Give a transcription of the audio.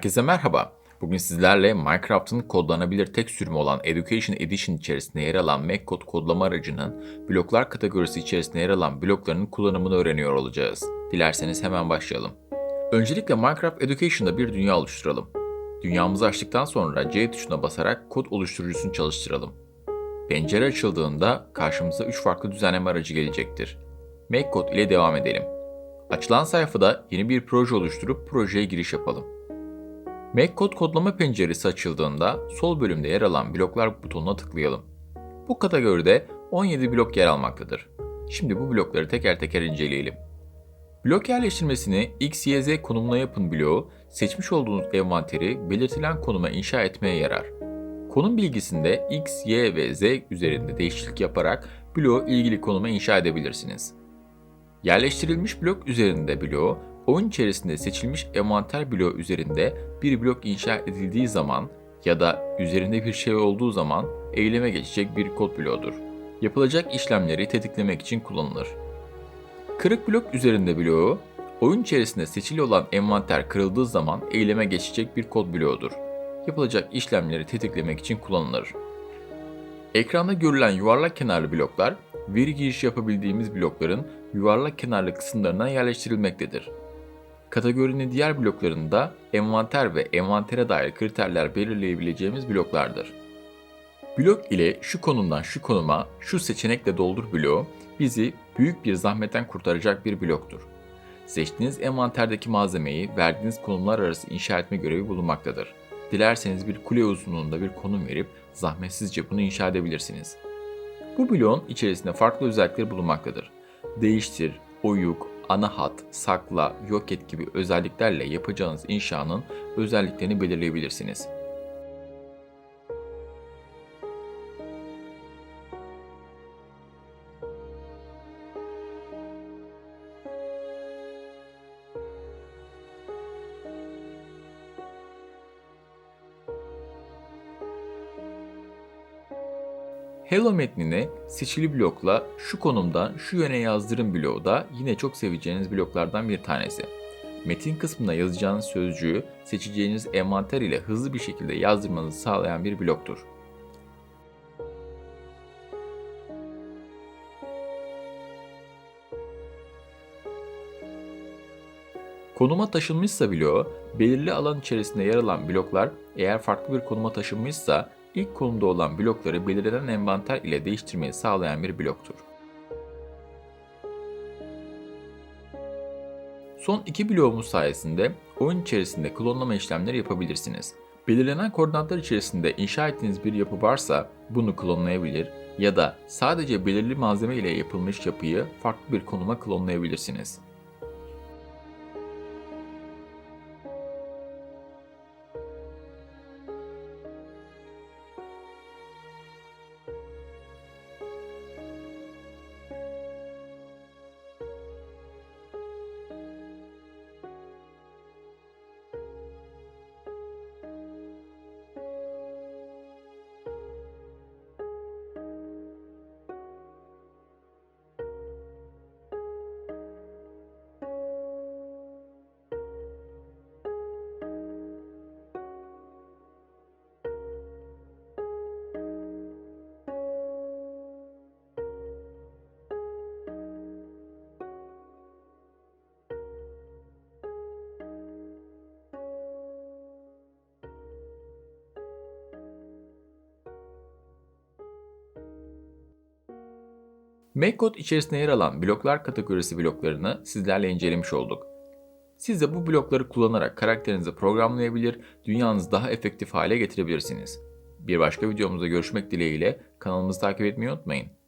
Herkese merhaba. Bugün sizlerle Minecraft'ın kodlanabilir tek sürümü olan Education Edition içerisinde yer alan MacCode kodlama aracının bloklar kategorisi içerisinde yer alan bloklarının kullanımını öğreniyor olacağız. Dilerseniz hemen başlayalım. Öncelikle Minecraft Education'da bir dünya oluşturalım. Dünyamızı açtıktan sonra C tuşuna basarak kod oluşturucusunu çalıştıralım. Pencere açıldığında karşımıza 3 farklı düzenleme aracı gelecektir. MacCode ile devam edelim. Açılan sayfada yeni bir proje oluşturup projeye giriş yapalım. MacCode kodlama penceresi açıldığında sol bölümde yer alan bloklar butonuna tıklayalım. Bu kategoride 17 blok yer almaktadır. Şimdi bu blokları teker teker inceleyelim. Blok yerleştirmesini X, Y, Z konumuna yapın bloğu, seçmiş olduğunuz envanteri belirtilen konuma inşa etmeye yarar. Konum bilgisinde X, Y ve Z üzerinde değişiklik yaparak bloğu ilgili konuma inşa edebilirsiniz. Yerleştirilmiş blok üzerinde bloğu, oyun içerisinde seçilmiş envanter bloğu üzerinde bir blok inşa edildiği zaman ya da üzerinde bir şey olduğu zaman eyleme geçecek bir kod bloğudur. Yapılacak işlemleri tetiklemek için kullanılır. Kırık blok üzerinde bloğu, oyun içerisinde seçili olan envanter kırıldığı zaman eyleme geçecek bir kod bloğudur. Yapılacak işlemleri tetiklemek için kullanılır. Ekranda görülen yuvarlak kenarlı bloklar, veri giriş yapabildiğimiz blokların yuvarlak kenarlı kısımlarına yerleştirilmektedir. Kategorinin diğer bloklarında envanter ve envantere dair kriterler belirleyebileceğimiz bloklardır. Blok ile şu konumdan şu konuma şu seçenekle doldur bloğu bizi büyük bir zahmetten kurtaracak bir bloktur. Seçtiğiniz envanterdeki malzemeyi verdiğiniz konumlar arası inşa etme görevi bulunmaktadır. Dilerseniz bir kule uzunluğunda bir konum verip zahmetsizce bunu inşa edebilirsiniz. Bu bloğun içerisinde farklı özellikler bulunmaktadır. Değiştir, oyuk, ana hat, sakla, yok et gibi özelliklerle yapacağınız inşanın özelliklerini belirleyebilirsiniz. Hello metnini seçili blokla şu konumdan şu yöne yazdırın bloğu da yine çok seveceğiniz bloklardan bir tanesi. Metin kısmına yazacağınız sözcüğü seçeceğiniz envanter ile hızlı bir şekilde yazdırmanızı sağlayan bir bloktur. Konuma taşınmışsa bloğu, belirli alan içerisinde yer alan bloklar eğer farklı bir konuma taşınmışsa ilk konumda olan blokları belirlenen envanter ile değiştirmeyi sağlayan bir bloktur. Son iki bloğumuz sayesinde oyun içerisinde klonlama işlemleri yapabilirsiniz. Belirlenen koordinatlar içerisinde inşa ettiğiniz bir yapı varsa bunu klonlayabilir ya da sadece belirli malzeme ile yapılmış yapıyı farklı bir konuma klonlayabilirsiniz. MacCode içerisinde yer alan bloklar kategorisi bloklarını sizlerle incelemiş olduk. Siz de bu blokları kullanarak karakterinizi programlayabilir, dünyanızı daha efektif hale getirebilirsiniz. Bir başka videomuzda görüşmek dileğiyle kanalımızı takip etmeyi unutmayın.